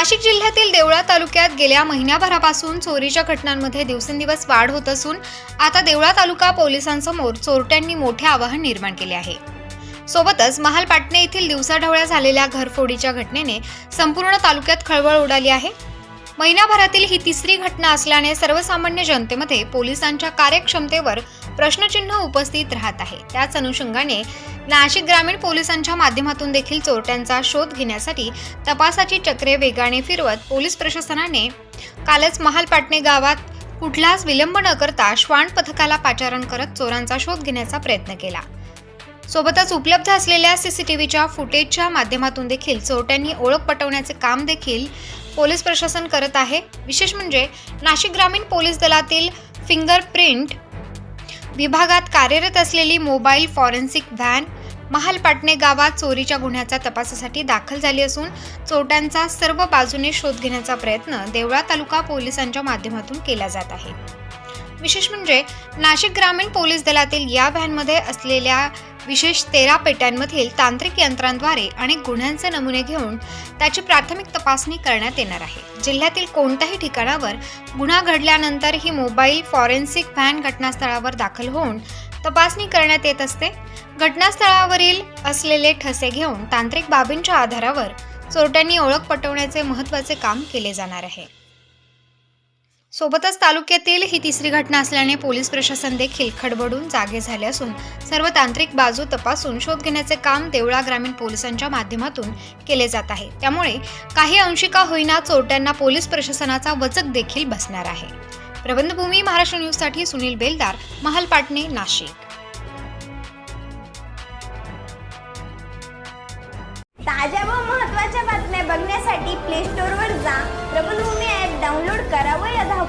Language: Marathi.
नाशिक जिल्ह्यातील देवळा तालुक्यात गेल्या महिन्याभरापासून चोरीच्या घटनांमध्ये दिवसेंदिवस वाढ होत असून आता देवळा तालुका पोलिसांसमोर चोरट्यांनी मोठे आवाहन निर्माण केले आहे. सोबतच महाल पाटणे येथील दिवसाढवळ्या झालेल्या घरफोडीच्या घटनेने संपूर्ण तालुक्यात खळबळ उडाली आहे. महिनाभरातील ही तिसरी घटना असल्याने सर्वसामान्य जनतेमध्ये पोलिसांच्या कार्यक्षमतेवर प्रश्नचिन्ह उपस्थित राहत आहे. त्याच अनुषंगाने नाशिक ग्रामीण पोलिसांच्या माध्यमातून देखील चोरट्यांचा शोध घेण्यासाठी तपासाची चक्रे वेगाने फिरवत पोलीस प्रशासनाने कालच महाल पाटणे गावात कुठलाच विलंब न करता श्वान पथकाला पाचारण करत चोरांचा शोध घेण्याचा प्रयत्न केला. सोबतच उपलब्ध असलेल्या सीसीटीव्हीच्या फुटेजच्या माध्यमातून देखील चोरट्यांनी ओळख पटवण्याचे काम देखील पोलीस प्रशासन करत आहे. विशेष म्हणजे नाशिक ग्रामीण पोलीस दलातील फिंगरप्रिंट विभागात कार्यरत असलेली मोबाईल फॉरेन्सिक व्हॅन महालपाटणे गावात चोरीच्या गुन्ह्याच्या तपासासाठी दाखल झाली असून चोरट्यांचा सर्व बाजूने शोध घेण्याचा प्रयत्न देवळा तालुका पोलिसांच्या माध्यमातून केला जात आहे. विशेष म्हणजे नाशिक ग्रामीण पोलीस दलातील या व्हॅनमध्ये असलेल्या विशेष तेरा पेट्यांमधील तांत्रिक यंत्रांद्वारे अनेक गुन्ह्यांचे नमुने घेऊन त्याची प्राथमिक तपासणी करण्यात येणार आहे. जिल्ह्यातील कोणत्याही ठिकाणावर गुन्हा घडल्यानंतर ही मोबाईल फॉरेन्सिक व्हॅन घटनास्थळावर दाखल होऊन तपासणी करण्यात येत असते. घटनास्थळावरील असलेले ठसे घेऊन तांत्रिक बाबींच्या आधारावर चोरट्यांनी ओळख पटवण्याचे महत्त्वाचे काम केले जाणार आहे. सोबतच तालुक्यातील ही तिसरी घटना असल्याने पोलीस प्रशासन देखील खडबडून जागे झाले असून सर्व तांत्रिक बाजू तपासून शोध घेण्याचे काम देवळा ग्रामीण पोलिसांच्या माध्यमातून केले जात आहे. त्यामुळे काही अंशिका होईना चोरट्यांना पोलीस प्रशासनाचा वचक देखील बसणार आहे. प्रबंधभूमी महाराष्ट्र न्यूजसाठी सुनील बेलदार महाल पाटणे नाशिक. ताज्या